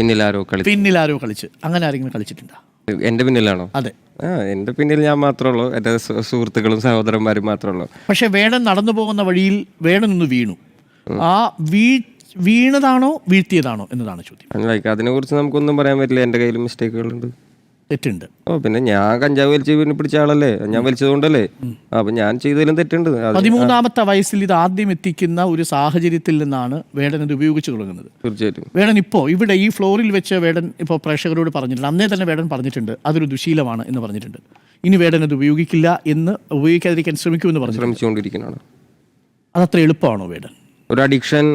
പിന്നിലാരോ കളി പിന്നിൽ ആരോ കളിച്ച്. അങ്ങനെ ആരെങ്കിലും കളിച്ചിട്ടുണ്ടോ? എന്റെ പിന്നിലാണോ? അതെ. ആ എന്റെ പിന്നിൽ ഞാൻ മാത്രമേ ഉള്ളൂ. സു- സുഹൃത്തുക്കളും സഹോദരന്മാരും മാത്രമേ ഉള്ളൂ. പക്ഷെ വേടൻ നടന്നു പോകുന്ന വഴിയിൽ വേടൻ ഒന്ന് വീണു. ആ വീ വീണതാണോ വീഴ്ത്തിയതാണോ എന്നതാണ് ചോദ്യം. ലൈക്ക് അതിനെക്കുറിച്ച് നമുക്കൊന്നും പറയാൻ പറ്റില്ല. എന്റെ കയ്യിൽ മിസ്റ്റേക്കുകളുണ്ട് തെറ്റുണ്ട്. ഓ പിന്നെ ഞാൻ കഞ്ചാവ് വലിച്ച് പിന്നെ പിടിച്ച ആളല്ലേ? ഞാൻ വലിച്ചതുകൊണ്ടല്ലേ? അപ്പൊ ഞാൻ ചെയ്തതിലും തെറ്റുണ്ട്. പതിമൂന്നാമത്തെ വയസ്സിൽ ഇത് ആദ്യം എത്തിക്കുന്ന ഒരു സാഹചര്യത്തിൽ നിന്നാണ് വേടൻ ഇത് ഉപയോഗിച്ചു തുടങ്ങുന്നത്. തീർച്ചയായിട്ടും. വേടൻ ഇപ്പോ ഇവിടെ ഈ ഫ്ലോറിൽ വെച്ച് വേടൻ ഇപ്പോൾ പ്രേക്ഷകരോട് പറഞ്ഞിട്ടുണ്ട്. അന്നേ തന്നെ വേടൻ പറഞ്ഞിട്ടുണ്ട്. അതൊരു ദുശീലമാണ് എന്ന് പറഞ്ഞിട്ടുണ്ട്. ഇനി വേടൻ അത് ഉപയോഗിക്കില്ല എന്ന് ഉപയോഗിക്കാതിരിക്കാൻ ശ്രമിക്കുമെന്ന് പറഞ്ഞു ശ്രമിച്ചുകൊണ്ടിരിക്കുന്നതാണ് അതത്ര എളുപ്പമാണോ വേടൻ? ഒരു അഡിക്ഷൻ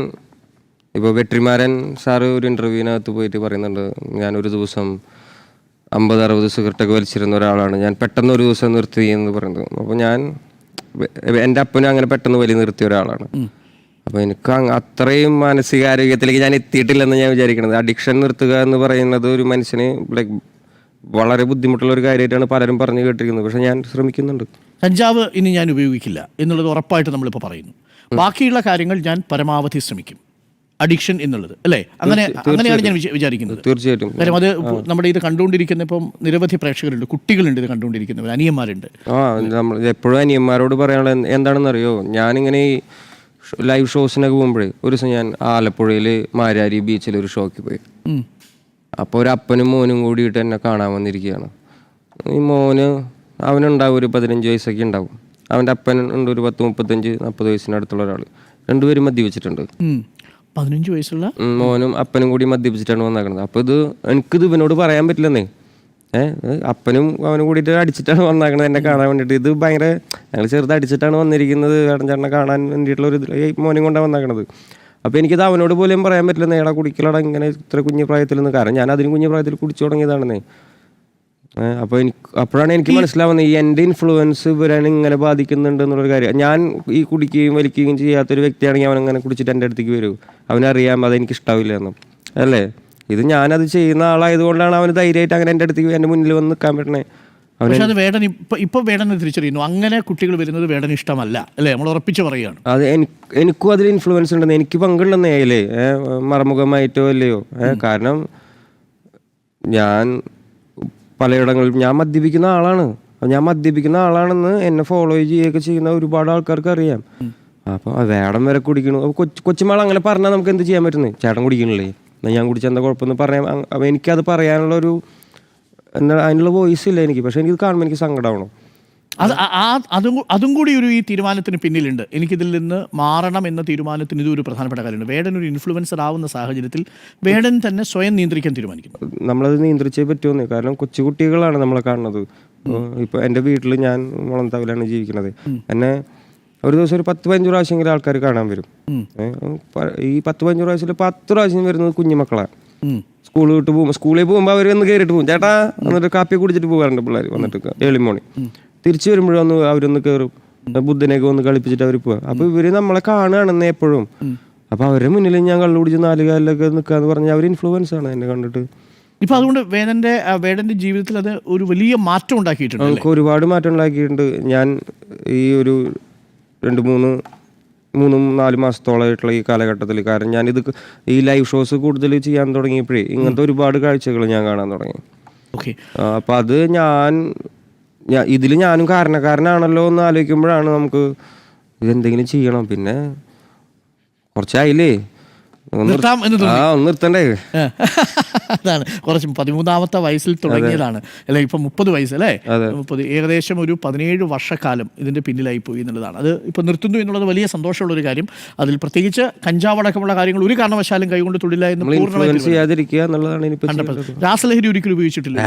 ഇപ്പോൾ വെട്രിമാരൻ സാറ് ഒരു ഇന്റർവ്യൂവിനകത്ത് പോയിട്ട് പറയുന്നുണ്ട്. ഞാൻ ഒരു ദിവസം അമ്പത് അറുപത് സിഗരറ്റൊക്കെ വലിച്ചിരുന്ന ഒരാളാണ്. ഞാൻ പെട്ടെന്ന് ഒരു ദിവസം നിർത്തി എന്ന് പറയുന്നത്. അപ്പോൾ ഞാൻ എന്റെ അപ്പനും അങ്ങനെ പെട്ടെന്ന് വലി നിർത്തിയ ഒരാളാണ്. അപ്പോൾ എനിക്ക് അത്രയും മാനസികാരോഗ്യത്തിലേക്ക് ഞാൻ എത്തിയിട്ടില്ലെന്ന് ഞാൻ വിചാരിക്കുന്നത് അഡിക്ഷൻ നിർത്തുക എന്ന് പറയുന്നത് ഒരു മനുഷ്യന് ലൈക്ക് വളരെ ബുദ്ധിമുട്ടുള്ള ഒരു കാര്യമായിട്ടാണ് പലരും പറഞ്ഞു കേട്ടിരിക്കുന്നത്. പക്ഷേ ഞാൻ ശ്രമിക്കുന്നുണ്ട്. കഞ്ചാവ് ഇനി ഞാൻ ഉപയോഗിക്കില്ല എന്നുള്ളത് ഉറപ്പായിട്ട് നമ്മളിപ്പോൾ പറയുന്നു. ബാക്കിയുള്ള കാര്യങ്ങൾ ഞാൻ പരമാവധി ശ്രമിക്കും. അഡിക്ഷൻ എന്നുള്ളത് അല്ലേ? അങ്ങനെ അങ്ങനെയാണ് ഞാൻ വിചാ- വിചാരിക്കുന്നത്. തീർച്ചയായിട്ടും. കാര്യം അത് നമ്മുടെ ഇത് കണ്ടുകൊണ്ടിരിക്കുന്ന ഇപ്പം നിരവധി പ്രേക്ഷകരുണ്ട് കുട്ടികളുണ്ട് ഇത് കണ്ടുകൊണ്ടിരിക്കുന്നവർ അനിയന്മാരുണ്ട്. ആ നമ്മൾ എപ്പോഴും അനിയന്മാരോട് പറയാനുള്ള എന്താണെന്ന് എന്താണെന്നറിയോ? ഞാനിങ്ങനെ ഈ ലൈവ് ഷോസിനൊക്കെ പോകുമ്പോഴേ ഒരു ദിവസം ഞാൻ ആലപ്പുഴയിൽ മാരാരി ബീച്ചിൽ ഒരു ഷോയ്ക്ക് പോയി. അപ്പോൾ ഒരു അപ്പനും മോനും കൂടിയിട്ട് എന്നെ കാണാൻ വന്നിരിക്കുകയാണ്. ഈ മോന് അവനുണ്ടാവും ഒരു പതിനഞ്ച് വയസ്സൊക്കെ ഉണ്ടാവും. അവന്റെ അപ്പൻ ഉണ്ട് ഒരു പത്ത് മുപ്പത്തഞ്ച് നാൽപ്പത് വയസ്സിനടുത്തുള്ള ഒരാൾ രണ്ടുപേരും മദ്യപിച്ചിട്ടുണ്ട്. പതിനഞ്ച് വയസ്സുള്ള മോനും അപ്പനും കൂടി മദ്യപിച്ചിട്ടാണ് വന്നേക്കണത്. അപ്പോൾ ഇത് എനിക്കിത് ഇവനോട് പറയാൻ പറ്റില്ലെന്നേ. ഏഹ് അപ്പനും അവനും കൂടിയിട്ട് അടിച്ചിട്ടാണ് വന്നേക്കണത് എന്നെ കാണാൻ വേണ്ടിയിട്ട്. ഇത് ഭയങ്കര ഞങ്ങൾ ചെറുത് അടിച്ചിട്ടാണ് വന്നിരിക്കുന്നത് ചേട്ടൻ ചേട്ടനെ കാണാൻ വേണ്ടിയിട്ടുള്ള ഒരു മോനും കൊണ്ടാണ് വന്നേക്കണത്. അപ്പോൾ എനിക്കിത് അവനോട് പോലും പറയാൻ പറ്റില്ല നേടാ കുടിക്കലടാ ഇങ്ങനെ ഇത്ര കുഞ്ഞു പ്രായത്തിൽ നിന്ന് കാരണം ഞാൻ അതിന് കുഞ്ഞു പ്രായത്തിൽ കുടിച്ചു തുടങ്ങിയതാണെന്നേ. അപ്പോൾ എനിക്ക് അപ്പോഴാണ് എനിക്ക് മനസ്സിലാവുന്നത് ഈ എന്റെ ഇൻഫ്ലുവൻസ് ഇവരാണ് ഇങ്ങനെ ബാധിക്കുന്നുണ്ട് എന്നുള്ളൊരു കാര്യം. ഞാൻ ഈ കുടിക്കുകയും വലിക്കുകയും ചെയ്യാത്തൊരു വ്യക്തിയാണെങ്കിൽ അവൻ അങ്ങനെ കുടിച്ചിട്ട് എന്റെ അടുത്തേക്ക് വരൂ. അവനറിയാം അതെനിക്ക് ഇഷ്ടാവില്ല എന്ന്. അല്ലേ? ഇത് ഞാനത് ചെയ്യുന്ന ആളായതുകൊണ്ടാണ് അവന് ധൈര്യമായിട്ട് അങ്ങനെ എന്റെ അടുത്തേക്ക് എന്റെ മുന്നിൽ വന്ന് നിൽക്കാൻ പറ്റണേ. പക്ഷെ അത് വേടൻ ഇപ്പൊ ഇപ്പൊ വേടൻ തിരിച്ചറിയുന്നു. അങ്ങനെ കുട്ടികൾ വരുന്നത് വേടൻ ഇഷ്ടമല്ല. അല്ലേ? നമ്മൾ ഉറപ്പിച്ച് പറയുകയാണ്. അത് എനിക്കും അതിൽ ഇൻഫ്ലുവൻസ് ഉണ്ടെന്ന് എനിക്ക് പങ്കുണ്ടെന്നേ അല്ലേ? ഏഹ് മറമുഖമായിട്ടോ അല്ലയോ? കാരണം ഞാൻ പലയിടങ്ങളിലും ഞാൻ മദ്യപിക്കുന്ന ആളാണ്. അപ്പൊ ഞാൻ മദ്യപിക്കുന്ന ആളാണെന്ന് എന്നെ ഫോളോ ചെയ്യുകയൊക്കെ ചെയ്യുന്ന ഒരുപാട് ആൾക്കാർക്ക് അറിയാം. അപ്പോൾ വേടം വരെ കുടിക്കണു. അപ്പോൾ കൊച്ചു കൊച്ചുമാൾ അങ്ങനെ പറഞ്ഞാൽ നമുക്ക് എന്ത് ചെയ്യാൻ പറ്റുന്നത് ചേട്ടൻ കുടിക്കണില്ലേ? എന്നാൽ ഞാൻ കുടിച്ച എന്താ കുഴപ്പമെന്ന് പറയാം അപ്പോൾ എനിക്കത് പറയാനുള്ള ഒരു എന്താ അതിനുള്ള വോയിസ് ഇല്ല എനിക്ക്. പക്ഷേ എനിക്ക് കാണുമ്പോൾ എനിക്ക് സങ്കടമാവണം അത് ആ- അതും അതും കൂടി ഒരു ഈ തീരുമാനത്തിന് പിന്നിലുണ്ട്. എനിക്കിതിൽ നിന്ന് മാറണം എന്ന തീരുമാനത്തിന് ഇതൊരു പ്രധാനപ്പെട്ട കാര്യമുണ്ട്. വേടൻ ഒരു ഇൻഫ്ലുവൻസർ ആവുന്ന സാഹചര്യത്തിൽ വേടൻ തന്നെ സ്വയം നിയന്ത്രിക്കാൻ തീരുമാനിക്കുന്നു. നമ്മളത് നിയന്ത്രിച്ചേ പറ്റുമെന്ന് കാരണം കൊച്ചുകുട്ടികളാണ് നമ്മളെ കാണുന്നത്. ഇപ്പോൾ എന്റെ വീട്ടിൽ ഞാൻ മുളന്താവിലാണ് ജീവിക്കുന്നത്. എന്നെ ഒരു ദിവസം ഒരു പത്ത് പതിനഞ്ച് പ്രാവശ്യമെങ്കിലും ആൾക്കാർ കാണാൻ വരും. ഈ പത്ത് പതിനഞ്ച് പ്രാവശ്യത്തിൽ പത്ത് പ്രാവശ്യം വരുന്നത് കുഞ്ഞുമക്കളാണ് സ്കൂളിൽ സ്കൂൾ വിട്ട് പോകുമ്പോൾ സ്കൂളിൽ പോകുമ്പോൾ അവർ ഒന്ന് കയറിയിട്ട് പോകും. ചേട്ടാ എന്നിട്ട് കാപ്പി കുടിച്ചിട്ട് പോകാറുണ്ട് പിള്ളേർ വന്നിട്ട്. ഏളി മോണി തിരിച്ചു വരുമ്പോഴൊന്ന് അവരൊന്ന് കയറും ബുദ്ധനെയൊക്കെ ഒന്ന് കളിപ്പിച്ചിട്ട് അവർ പോവാ. അപ്പൊ ഇവർ നമ്മളെ കാണുകയാണെന്ന് എപ്പോഴും. അപ്പൊ അവരുടെ മുന്നിൽ ഞാൻ കള്ളു കുടിച്ച് നാല് കാലിലൊക്കെ നിൽക്കാന്ന് പറഞ്ഞാൽ അവർ ഇൻഫ്ലുവൻസ് ആണ് എന്നെ കണ്ടിട്ട്. ഇപ്പൊ അതുകൊണ്ട് വേദന്റെ വേദന്റെ ജീവിതത്തിൽ അത് ഒരു വലിയ മാറ്റം ഉണ്ടാക്കിയിട്ടുണ്ട് നമുക്ക് ഒരുപാട് മാറ്റം ഉണ്ടാക്കിയിട്ടുണ്ട്. ഞാൻ ഈ ഒരു രണ്ട് മൂന്ന് മൂന്നും നാല് മാസത്തോളമായിട്ടുള്ള ഈ കാലഘട്ടത്തിൽ കാരണം ഞാൻ ഇത് ഈ ലൈവ് ഷോസ് കൂടുതൽ ചെയ്യാൻ തുടങ്ങിയപ്പോഴേ ഇങ്ങനത്തെ ഒരുപാട് കാഴ്ചകൾ ഞാൻ കാണാൻ തുടങ്ങി. ഓക്കെ. അപ്പൊ അത് ഞാൻ ഇതിൽ ഞാനും കാരണക്കാരനാണല്ലോ എന്ന് ആലോചിക്കുമ്പോഴാണ് നമുക്ക് ഇതെന്തെങ്കിലും ചെയ്യണം. പിന്നെ കുറച്ചായില്ലേ? നിർത്താം ആ ഒന്ന് നിർത്തണ്ടേ? അതാണ്. കുറച്ച് പതിമൂന്നാമത്തെ വയസ്സിൽ തുടങ്ങിയതാണ്. അല്ലെ ഇപ്പൊ മുപ്പത് വയസ്സല്ലേ മുപ്പത് ഏകദേശം ഒരു പതിനേഴ് വർഷക്കാലം ഇതിന്റെ പിന്നിലായി പോയി എന്നുള്ളതാണ്. അത് ഇപ്പൊ നിർത്തുന്നു എന്നുള്ളത് വലിയ സന്തോഷമുള്ള ഒരു കാര്യം. അതിൽ പ്രത്യേകിച്ച് കഞ്ചാവ് അടക്കമുള്ള കാര്യങ്ങൾ ഒരു കാരണവശാലും കൈകൊണ്ട് തൊഴില എന്ന് ചെയ്യേണ്ടത്. രാസലഹരി ഒരിക്കലും ഉപയോഗിച്ചിട്ടില്ല.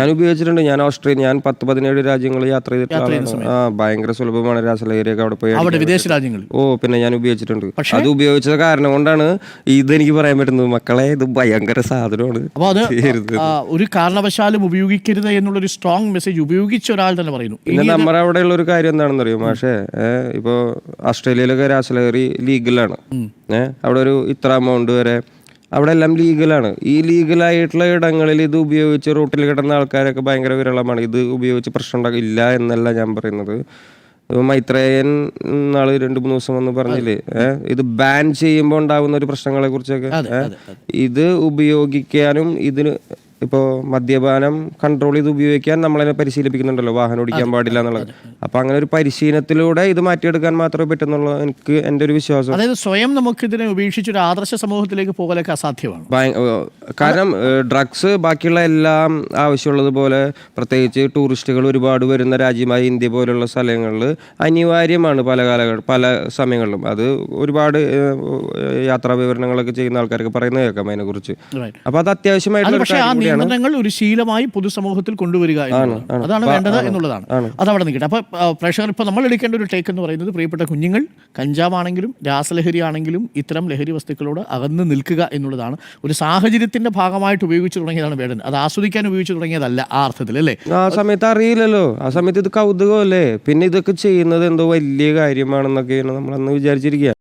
ഞാൻ ഉപയോഗിച്ചിട്ടുണ്ട്. ഞാൻ ഓസ്ട്രേലിയ ഞാൻ പത്ത് പതിനേഴ് രാജ്യങ്ങൾ യാത്ര ചെയ്തിട്ടുണ്ട് ഭയങ്കര സുലഭമാണ് രാസലഹരിയൊക്കെ അവിടെ പോയി അവിടെ വിദേശ രാജ്യങ്ങളിൽ. ഓ പിന്നെ ഞാൻ ഉപയോഗിച്ചിട്ടുണ്ട്. അത് ഉപയോഗിച്ചത് കാരണം കൊണ്ടാണ് ഇതെനിക്ക് പറയാൻ പറ്റുന്നത്. മക്കളെ ഇത് ഭയങ്കര സാധനമാണ്. അപ്പോൾ അത് ഒരു കാരണവശാലും ഉപയോഗിക്കരുത് എന്നുള്ളൊരു സ്ട്രോങ് മെസ്സേജ് ഉപയോഗിച്ച ഒരാൾ തന്നെ പറയുന്നു. പിന്നെ നമ്മുടെ അവിടെയുള്ള ഒരു കാര്യം എന്താണെന്ന് അറിയോ മാഷേ ഇപ്പോ ഓസ്ട്രേലിയയിലൊക്കെ രാസലഹരി ലീഗലാണ്. ഏഹ് അവിടെ ഒരു ഇത്ര എമൗണ്ട് വരെ അവിടെ എല്ലാം ലീഗലാണ്. ഈ ലീഗലായിട്ടുള്ള ഇടങ്ങളിൽ ഇത് ഉപയോഗിച്ച് റൂട്ടിൽ കിടന്ന ആൾക്കാരൊക്കെ ഭയങ്കര വിരളമാണ്. ഇത് ഉപയോഗിച്ച് പ്രശ്നം ഉണ്ടാകില്ല എന്നല്ല ഞാൻ പറയുന്നത്. ഇപ്പൊ മൈത്രേയൻ നാൾ രണ്ട് മൂന്ന് ദിവസം വന്ന് പറഞ്ഞില്ലേ? ഏഹ് ഇത് ബാൻ ചെയ്യുമ്പോൾ ഉണ്ടാകുന്ന ഒരു പ്രശ്നങ്ങളെ കുറിച്ചൊക്കെ ഇത് ഉപയോഗിക്കാനും ഇതിന് ഇപ്പോൾ മദ്യപാനം കൺട്രോൾ ചെയ്ത് ഉപയോഗിക്കാൻ നമ്മളതിനെ പരിശീലിപ്പിക്കുന്നുണ്ടല്ലോ വാഹനം ഓടിക്കാൻ പാടില്ല എന്നുള്ളത്. അപ്പൊ അങ്ങനെ ഒരു പരിശീലനത്തിലൂടെ ഇത് മാറ്റിയെടുക്കാൻ മാത്രമേ പറ്റുന്നുള്ളൂ എനിക്ക് എന്റെ ഒരു വിശ്വാസം. അതായത് സ്വയം നമുക്ക് ഇതിനെ ഉപേക്ഷിച്ച് ഒരു ആദർശ സമൂഹത്തിലേക്ക് പോകലൊക്കെ അസാധ്യമാണ്. കാരണം ഡ്രഗ്സ് ബാക്കിയുള്ള എല്ലാം ആവശ്യമുള്ളതുപോലെ പ്രത്യേകിച്ച് ടൂറിസ്റ്റുകൾ ഒരുപാട് വരുന്ന രാജ്യമായ ഇന്ത്യ പോലുള്ള സ്ഥലങ്ങളിൽ അനിവാര്യമാണ് പല കാലഘട്ട പല സമയങ്ങളിലും. അത് ഒരുപാട് യാത്രാ വിവരണങ്ങളൊക്കെ ചെയ്യുന്ന ആൾക്കാർക്ക് പറയുന്നത് കേൾക്കാം അതിനെക്കുറിച്ച്. കുറിച്ച് അപ്പൊ അത് അത്യാവശ്യമായിട്ടുള്ള നിയന്ത്രണങ്ങൾ ഒരു ശീലമായി പൊതുസമൂഹത്തിൽ കൊണ്ടുവരിക എന്നുള്ളതാണ്. അതാണ് വേണ്ടത് എന്നുള്ളതാണ്. അവിടെ നിൽക്കട്ടെ. അപ്പോൾ പ്രേക്ഷകർ ഇപ്പോൾ നമ്മൾ എടുക്കേണ്ട ഒരു ടേക്ക് എന്ന് പറയുന്നത് പ്രിയപ്പെട്ട കുഞ്ഞുങ്ങൾ കഞ്ചാവാണെങ്കിലും രാസലഹരി ആണെങ്കിലും ഇത്തരം ലഹരി വസ്തുക്കളോട് അകന്ന് നിൽക്കുക എന്നുള്ളതാണ്. ഒരു സാഹചര്യത്തിന്റെ ഭാഗമായിട്ട് ഉപയോഗിച്ചു തുടങ്ങിയതാണ് വേണ്ടത് അത് ആസ്വദിക്കാൻ ഉപയോഗിച്ചു തുടങ്ങിയതല്ല ആ അർത്ഥത്തിൽ അല്ലേ? ആ സമയത്ത് അറിയില്ലല്ലോ. ആ സമയത്ത് ഇത് കൗതുകമല്ലേ? പിന്നെ ഇതൊക്കെ ചെയ്യുന്നത് എന്തോ വലിയ കാര്യമാണെന്നൊക്കെയാണ് നമ്മളന്ന് വിചാരിച്ചിരിക്കുക